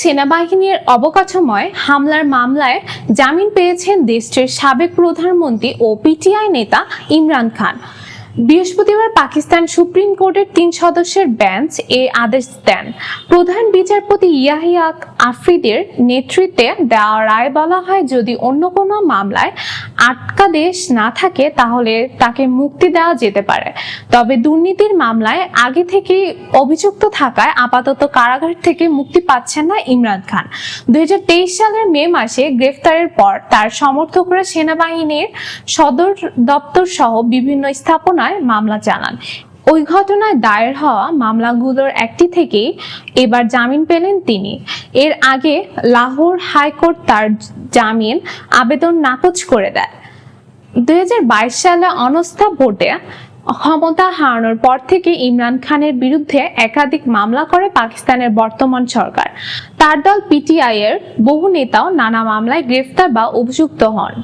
সেনাবাহিনীর অবকাঠাময় হামলার মামলায় জামিন পেয়েছেন দেশটির সাবেক প্রধানমন্ত্রী ও পিটিআই নেতা ইমরান খান। বৃহস্পতিবার পাকিস্তান সুপ্রিম কোর্টের তিন সদস্যের বেঞ্চ এ আদেশ দেন। প্রধান বিচারপতি ইয়াহিয়া আফ্রিদের নেতৃত্বে দেওয়া রায় বলা হয়, যদি অন্য কোনো মামলায় আটকাদেশ না থাকে, তাহলে তাকে মুক্তি দেওয়া যেতে পারে। তবে দুর্নীতির মামলায় আগে থেকেই অভিযুক্ত থাকায় আপাতত কারাগার থেকে মুক্তি পাচ্ছেন না ইমরান খান। দুই হাজার তেইশ সালের মে মাসে গ্রেফতারের পর তার সমর্থকরা সেনাবাহিনীর সদর দপ্তর সহ বিভিন্ন স্থাপনায় মামলা চালান। ওই ঘটনায় দায়ের হওয়া মামলাগুলোর একটি থেকেই এবার জামিন পেলেন তিনি। এর আগে লাহোর হাইকোর্ট তার জামিন আবেদন নাকচ করে দেয়। দুই হাজার বাইশ সালে অনস্থা ভোটে ক্ষমতা হারানোর পর থেকে ইমরান খানের বিরুদ্ধে একাধিক মামলা করে পাকিস্তানের বর্তমান সরকার। তার দল পিটিআই এর বহু নেতাও নানা মামলায় গ্রেফতার বা অভিযুক্ত হন।